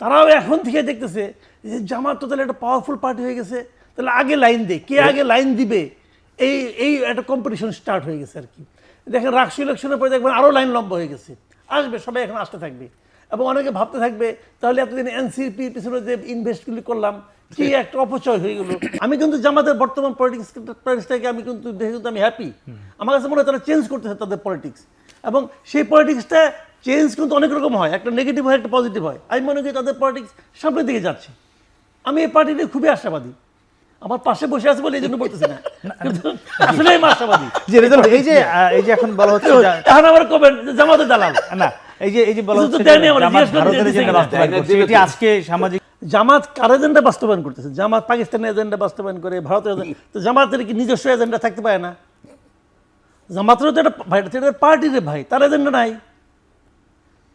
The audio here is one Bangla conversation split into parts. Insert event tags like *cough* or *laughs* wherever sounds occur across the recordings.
তারাও এখন থেকে দেখতেছে যে জামাত তো তাহলে একটা পাওয়ারফুল পার্টি হয়ে গেছে তাহলে আগে লাইন দে কে আগে লাইন দিবে? এই এই একটা কম্পিটিশন স্টার্ট হয়ে গেছে আর কি। দেখেন রাষ্ট্রীয় ইলেকশনের পরে দেখবেন আরও লাইন লম্বা হয়ে গেছে। আসবে সবাই এখন আসতে থাকবে। এবং অনেকে ভাবতে থাকবে তাহলে এতদিন এনসিপি পিছনে যে ইনভেস্টগুলি করলাম কি একটা অপচয় হয়ে গেল? আমি কিন্তু জামাতের বর্তমান পলিটিক্স পলিটিক্সটাকে আমি কিন্তু দেখে কিন্তু আমি হ্যাপি আমার কাছে মনে হয় তারা চেঞ্জ করতেছে তাদের পলিটিক্স এবং সেই পলিটিক্সটা চেঞ্জ কিন্তু অনেক রকম হয়। একটা নেগেটিভ হয় একটা পজিটিভ হয়। আমি মনে করি তাদের পলিটিক্স সামনের দিকে যাচ্ছে। আমি এই পার্টিতে খুবই আশাবাদী। আমার পাশে বসে আছে বলে এই জন্য বলতেছি না। আসলে আমি আশাবাদী। যে রেজাল্ট এই যে এই যে এখন বলা হচ্ছে এখন আবার কবেন জামাতের দালাল। না এই যে এই যে বলা হচ্ছে আজকে সামাজিক জামাত কার এজেন্ডা বাস্তবায়ন করতেছে? জামাত পাকিস্তানের এজেন্ডা বাস্তবায়ন করে ভারতের তো জামাতের কি নিজস্ব এজেন্ডা থাকতে পারে না? জামাতেরও তো একটা ভাই এটা পার্টির ভাই তার এজেন্ডা নাই।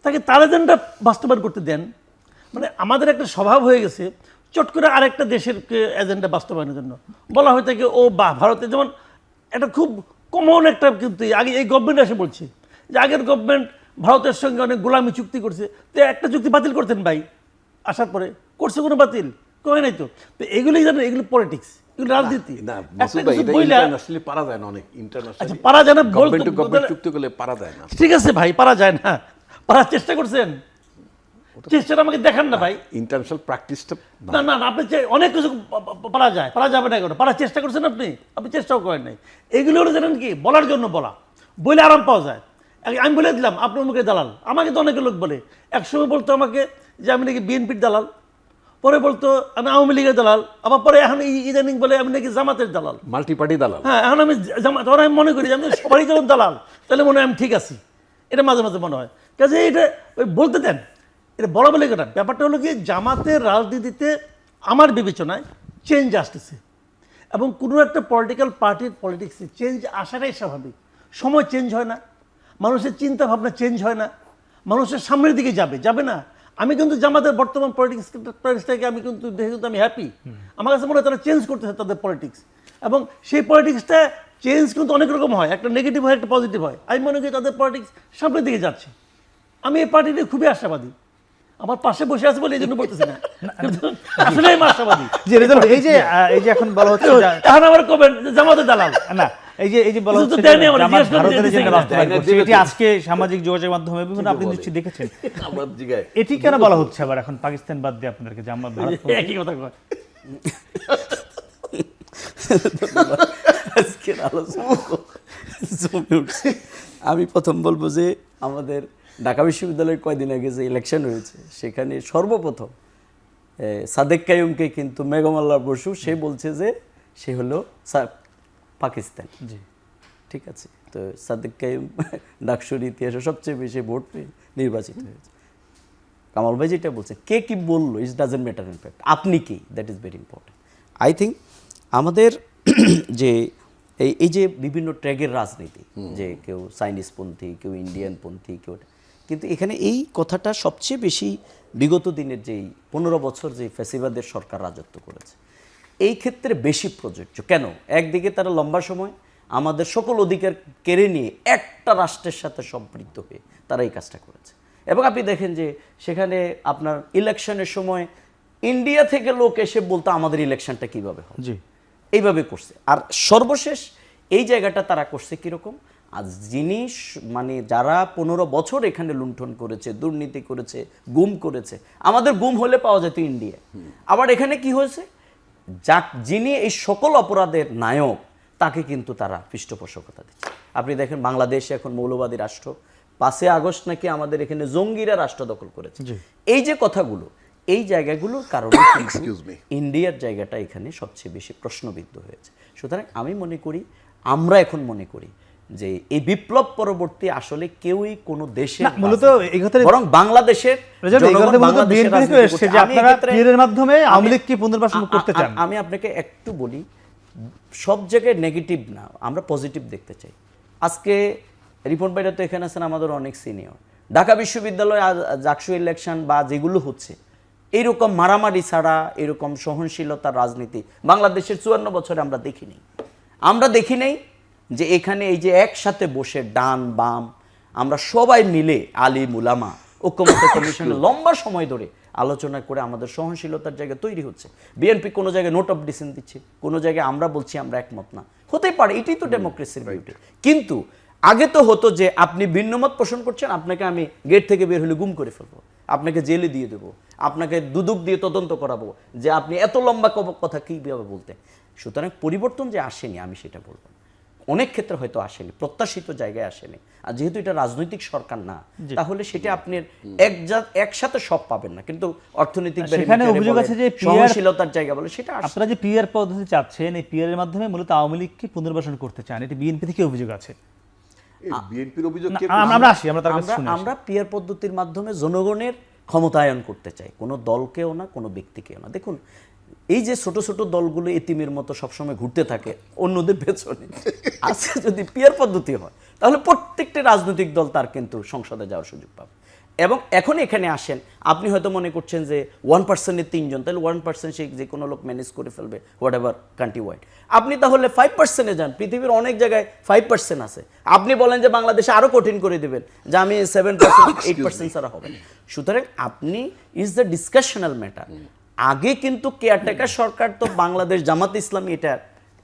তাকে তার এজেন্ডা বাস্তবায়ন করতে দেন। মানে আমাদের একটা স্বভাব হয়ে গেছে চট করে আরেকটা দেশের এজেন্ডা বাস্তবায়নের জন্য। বলা হয়ে থাকে ও বা ভারতে যেমন এটা খুব কমন একটা কিন্তু আগে এই গভর্নমেন্ট এসে বলছে যে আগের গভর্নমেন্ট ভারতের সঙ্গে অনেক গোলামি চুক্তি করছে তো একটা চুক্তি বাতিল করতেন ভাই। আসার পরে করছে কোনো বাতিল? কয় নাই তো? তো এগুলোই জানেন এগুলো পলিটিক্স এগুলো রাজনীতি। না একটা মাসুদ ভাই কিছু এটা বইলা- ইন্টারন্যাশনালি পারা যায় না অনেক আচ্ছা পারা যায় না গভর্নমেন্ট টু চুক্তি করলে পারা যায় না। ঠিক আছে ভাই পারা যায় না। পারার চেষ্টা করছেন? চেষ্টাটা আমাকে দেখান না ভাই। ইন্টারন্যাশনাল প্র্যাকটিসটা না। না না, আপনি অনেক কিছু পারা যায় পারা যাবে না কেন পারার চেষ্টা করছেন আপনি? আপনি চেষ্টাও করেন নাই। এগুলো হলো জানেন কি? বলার জন্য বলা। বলে আরাম পাওয়া যায়। আমি বলে দিলাম আপনার মুখে দালাল। আমাকে তো অনেক লোক বলে। একসময় বলতো আমাকে যে আমি নাকি বিএনপির দালাল। পরে বলতো আমি আওয়ামী লীগের দালাল। আবার পরে এখন ইদানিং বলে আমি নাকি জামাতের দালাল। মাল্টি পার্টি দালাল। হ্যাঁ এখন আমি জামাত আমি মনে করি আমি সবারই যখন দালাল। তাহলে মনে হয় আমি ঠিক আছি। এটা মাঝে মাঝে মনে হয়। কাজে এটা ওই বলতে দেন, এটা বলা বলে কেন ব্যাপারটা হলো কি, জামাতের রাজনীতিতে আমার বিবেচনায় চেঞ্জ আসতেছে। এবং কোনো একটা পলিটিক্যাল পার্টির পলিটিক্সে চেঞ্জ আসাটাই স্বাভাবিক। সময় চেঞ্জ হয় না, মানুষের চিন্তা ভাবনা চেঞ্জ হয় না, মানুষের সামনের দিকে যাবে যাবে না। আমি কিন্তু জামাতের বর্তমান পলিটিক্স পলিটিক্সটাকে আমি কিন্তু দেখে কিন্তু আমি হ্যাপি আমার কাছে মনে হয় তারা চেঞ্জ করতেছে তাদের পলিটিক্স এবং সেই পলিটিক্সটা চেঞ্জ কিন্তু অনেক রকম হয়। একটা নেগেটিভ হয় একটা পজিটিভ হয়। আমি মনে করি তাদের পলিটিক্স সামনের দিকে যাচ্ছে। আমি এই পার্টিতে খুবই আশাবাদী। আমার পাশে বসে আছে বলে এই জন্য বলতেছি না। আসলে আমি আশাবাদী। যে রেজাল্ট এই যে এই যে এখন বলা হচ্ছে এখন আবার কবেন যে জামাতের দালাল। না এই যে এই যে বলা হচ্ছে দেয়নি যে আমরা, জামাত জিজ্ঞেস করতে ভারতের দিয়েছে এজেন্ডা কিনা? বাস্তবায়ন দেয়নি, করছে। দিবে এটি আজকে সামাজিক যোগাযোগ মাধ্যমে বিভিন্ন আপনি নিশ্চয়ই দেখেছেন। এটি কেন বলা হচ্ছে আবার এখন পাকিস্তান বাদ দিয়ে আপনাদেরকে জামাত ভারত একই কথা কয়। *laughs* আজকের আলোচনা জমে উঠছে। আমি প্রথম বলব যে আমাদের ঢাকা বিশ্ববিদ্যালয়ে কয়দিন আগে যে ইলেকশন হয়েছে সেখানে সর্বপ্রথম সাদেক কায়ুমকে কিন্তু মেঘমাল্লা বসু সে বলছে যে সে হলো পাকিস্তান। জি। ঠিক আছে? তো সাদেক কায়ুম *laughs* ডাকসুর ইতিহাসে সবচেয়ে বেশি ভোট পেয়ে নির্বাচিত হয়েছে। কামাল ভাই যেটা বলছে কে কি বলল it doesn't matter in fact আপনি কি? That is very important I think আমাদের *clears throat* যে এই এই যে বিভিন্ন ট্র্যাগের রাজনীতি যে কেউ চাইনিজ পন্থী কেউ ইন্ডিয়ান পন্থী কেউ কিন্তু এখানে এই কথাটা সবচেয়ে বেশি বিগত দিনের যেই পনেরো বছর যে ফ্যাসিবাদের সরকার রাজত্ব করেছে এই ক্ষেত্রে বেশি প্রযোজ্য। কেন? একদিকে তারা লম্বা সময় আমাদের সকল অধিকার কেড়ে নিয়ে একটা রাষ্ট্রের সাথে সম্পৃক্ত হয়ে তারা এই কাজটা করেছে। এবং আপনি দেখেন যে সেখানে আপনার ইলেকশনের সময় ইন্ডিয়া থেকে লোক এসে বলতো আমাদের ইলেকশনটা কীভাবে হবে? জি। এইভাবে করছে। আর সর্বশেষ এই জায়গাটা তারা করছে কীরকম? আর যিনি মানে যারা পনেরো বছর এখানে লুণ্ঠন করেছে দুর্নীতি করেছে গুম করেছে আমাদের গুম হলে পাওয়া যেত ইন্ডিয়া আবার এখানে কি হয়েছে? যা যিনি এই সকল অপরাধের নায়ক তাকে কিন্তু তারা পৃষ্ঠপোষকতা দিচ্ছে। আপনি দেখেন বাংলাদেশ এখন মৌলবাদী রাষ্ট্র। পাঁচই আগস্ট নাকি আমাদের এখানে জঙ্গিরা রাষ্ট্র দখল করেছে। এই যে কথাগুলো এই জায়গাগুলোর কারণে. ইন্ডিয়ার জায়গাটা এখানে সবচেয়ে বেশি প্রশ্নবিদ্ধ হয়েছে সুতরাং আমি মনে করি আমরা এখন মনে করি যে এই বিপ্লব পরবর্তী আসলে কেউই কোনো দেশে মূলত বরং বাংলাদেশের মাধ্যমে আওয়ামী লীগকে পুনর্বাসন করতে চান। আমি আপনাকে একটু বলি সব জায়গায় নেগেটিভ না আমরা পজিটিভ দেখতে চাই আজকে রিপন ভাইরা তো এখানে আছেন আমাদের অনেক সিনিয়র ঢাকা বিশ্ববিদ্যালয় জাকসু ইলেকশন বা যেগুলো হচ্ছে এইরকম মারামারি ছাড়া এরকম সহনশীলতার রাজনীতি বাংলাদেশের চুয়ান্ন বছরে আমরা দেখি নাই আমরা দেখি নাই যে এখানে এই যে একসাথে বসে ডান বাম আমরা সবাই মিলে আলী মুলামা ঐক্যমত্য *coughs* কমিশনে লম্বা সময় ধরে আলোচনা করে আমাদের সহনশীলতার জায়গা তৈরি হচ্ছে। বিএনপি কোনো জায়গায় নোট অফ ডিসেন্ট দিচ্ছে কোনো জায়গায় আমরা বলছি আমরা একমত না। হতেই পারে এটাই তো ডেমোক্রেসির বিউটি কিন্তু আগে তো হতো যে আপনি ভিন্নমত পোষণ করছেন আপনাকে আমি গেট থেকে বের হলে গুম করে ফেলব। আপনাকে জেলে দিয়ে দেবো আপনাকে দুদক দিয়ে তদন্ত করাবো যে আপনি এত লম্বা কথা কীভাবে বলতেন। সুতরাং পরিবর্তন যে আসেনি আমি সেটা বলব অনেক ক্ষেত্রে হয়তো আসেনি প্রত্যাশিত জায়গায় আসেনি। আর যেহেতু এটা রাজনৈতিক সরকার না তাহলে সেটা আপনি এক একসাথে সব পাবেন না। কিন্তু অর্থনৈতিক সেখানে অভিযোগ আছে যে সহনশীলতার জায়গা বলে সেটা। আপনারা যে পিআর পদ্ধতি চাচ্ছেন এই পিআর এর মাধ্যমে মূলত আওয়ামী লীগকে পুনর্বাসন করতে চান এটি বিএনপি থেকে অভিযোগ আছে। বিএনপির অভিযোগ আমরা- আমরা আসি আমরা তার কাছে আমরা শুনে আসি। আমরা পিয়ার পদ্ধতির মাধ্যমে জনগণের ক্ষমতায়ন করতে চাই। কোনো দলকেও না কোনো ব্যক্তিকেও না। দেখুন এই যে ছোট ছোট দলগুলো এতিমের মতো সবসময় ঘুরতে থাকে অন্যদের পেছনে আজকে যদি পিয়ার পদ্ধতি হয় তাহলে প্রত্যেকটি রাজনৈতিক দল তার কিন্তু সংসদে যাওয়ার সুযোগ পাবে। এবং এখন এখানে আসেন। আপনি হয়তো মনে করছেন যে ওয়ান পার্সেন্টের তিনজন তাহলে ওয়ান পার্সেন্ট সে যে কোনো লোক ম্যানেজ করে ফেলবে হোয়াট এভার কান্ট্রি ওয়াইড আপনি তাহলে ফাইভ পার্সেন্টে যান পৃথিবীর অনেক জায়গায় ফাইভ পার্সেন্ট আছে। আপনি বলেন যে বাংলাদেশে আরও কঠিন করে দেবেন যে আমি সেভেন পার্সেন্ট এইট পার্সেন্ট ছাড়া হবে। সুতরাং আপনি ইজ দ্য ডিসকাশনাল ম্যাটার আগে কিন্তু কেয়ারটেকার সরকার তো বাংলাদেশ জামাত ইসলামী এটা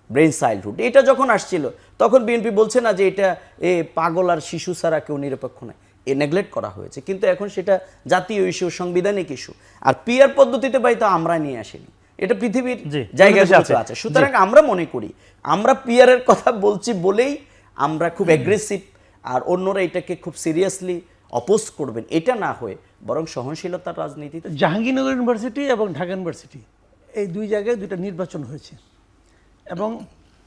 ব্রেন চাইল্ডহুড এটা যখন আসছিল তখন বিএনপি বলছে না যে এটা এ পাগল আর শিশু ছাড়া কেউ নিরপেক্ষ নয়। নেগলেক্ট করা হয়েছে। কিন্তু এখন সেটা জাতীয় ইস্যু সাংবিধানিক ইস্যু আর পিয়ার পদ্ধতিতে ভাই তো আমরা নিয়ে আসিনি। এটা পৃথিবীর জায়গায় আছে। সুতরাং আমরা মনে করি আমরা পিয়ারের কথা বলছি বলেই আমরা খুব অ্যাগ্রেসিভ আর অন্যরা এটাকে খুব সিরিয়াসলি অপোজ করবেন। এটা না হয়ে বরং সহনশীলতার রাজনীতিতে জাহাঙ্গীরনগর ইউনিভার্সিটি এবং ঢাকা ইউনিভার্সিটি এই দুই জায়গায় দুইটা নির্বাচন হয়েছে। এবং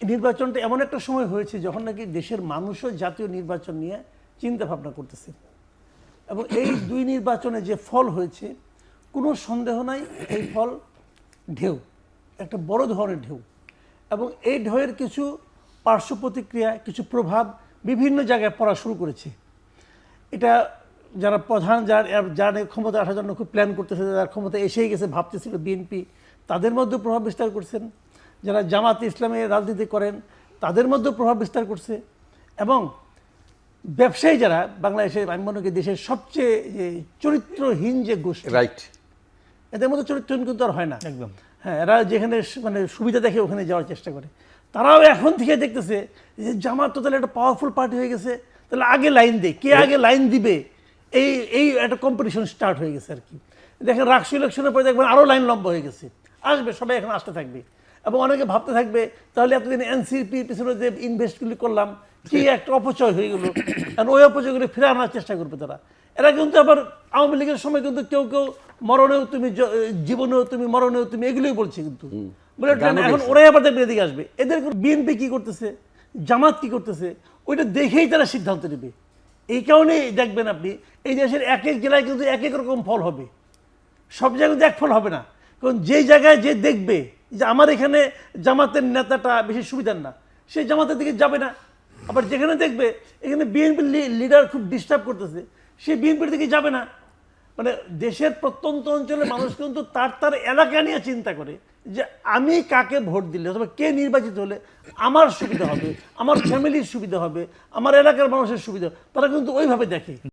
নির্বাচনটা এমন একটা সময় হয়েছে যখন নাকি দেশের মানুষও জাতীয় নির্বাচন নিয়ে চিন্তা ভাবনা করতেছে। এবং এই দুই নির্বাচনে যে ফল হয়েছে, কোনো সন্দেহ নাই, এই ফল ঢেউ, একটা বড় ধরনের ঢেউ। এবং এই ঢেউয়ের কিছু পার্শ্ব প্রতিক্রিয়া, কিছু প্রভাব বিভিন্ন জায়গায় পড়া শুরু করেছে। এটা যারা প্রধান, যার যার ক্ষমতা আসার জন্য খুব প্ল্যান করতেছে, যার ক্ষমতা এসেই গেছে, ভাবতেছিল বিএনপি, তাদের মধ্যে প্রভাব বিস্তার করছেন। যারা জামাত ইসলামের রাজনীতি করেন, তাদের মধ্যেও প্রভাব বিস্তার করছে। এবং ব্যবসায়ী যারা বাংলাদেশে আমি মনে করি দেশের সবচেয়ে যে চরিত্রহীন যে গোষ্ঠী রাইট এদের মধ্যে চরিত্রহীন কিন্তু আর হয় না। একদম। হ্যাঁ এরা যেখানে মানে সুবিধা দেখে ওখানে যাওয়ার চেষ্টা করে। তারাও এখন থেকে দেখতেছে যে জামাত তো তাহলে একটা পাওয়ারফুল পার্টি হয়ে গেছে তাহলে আগে লাইন দে কে আগে লাইন দিবে? এই এই একটা কম্পিটিশন স্টার্ট হয়ে গেছে আর কি। দেখেন রাষ্ট্রীয় ইলেকশনের পরে দেখবেন আরও লাইন লম্বা হয়ে গেছে। আসবে সবাই এখন আসতে থাকবে। এবং অনেকে ভাবতে থাকবে তাহলে এতদিন এনসিপির পিছনে যে ইনভেস্টগুলি করলাম কি একটা অপচয় হয়ে গেলো। কারণ ওই অপচয়গুলি ফিরে আনার চেষ্টা করবে তারা। এরা কিন্তু আবার আওয়ামী লীগের সময় কিন্তু কেউ কেউ মরণেও তুমি জীবনেও তুমি মরণেও তুমি এগুলোই বলছে কিন্তু। বলে এখন ওরাই আবার দেখবে এদিকে আসবে। এদের বিএনপি কি করতেছে? জামাত কি করতেছে? ওইটা দেখেই তারা সিদ্ধান্ত নেবে। এই কারণেই দেখবেন আপনি এই দেশের এক এক জেলায় কিন্তু এক এক রকম ফল হবে। সব জায়গায় কিন্তু এক ফল হবে না। কারণ যে জায়গায় যে দেখবে যে আমার এখানে জামাতের নেতাটা বেশি সুবিধার না সেই জামাতের দিকে যাবে না। আবার যেখানে দেখবে, এখানে বিএনপির লিডার খুব ডিস্টার্ব করতেছে। সে বিএনপির দিকে যাবে না। মানে দেশের প্রত্যন্ত অঞ্চলের মানুষ কিন্তু তার তার এলাকা নিয়ে চিন্তা করে যে আমি কাকে ভোট দিলে, অথবা কে নির্বাচিত হলে আমার সুবিধা হবে, আমার ফ্যামিলির সুবিধা হবে, আমার এলাকার মানুষের সুবিধা তারা কিন্তু ওইভাবে দেখে।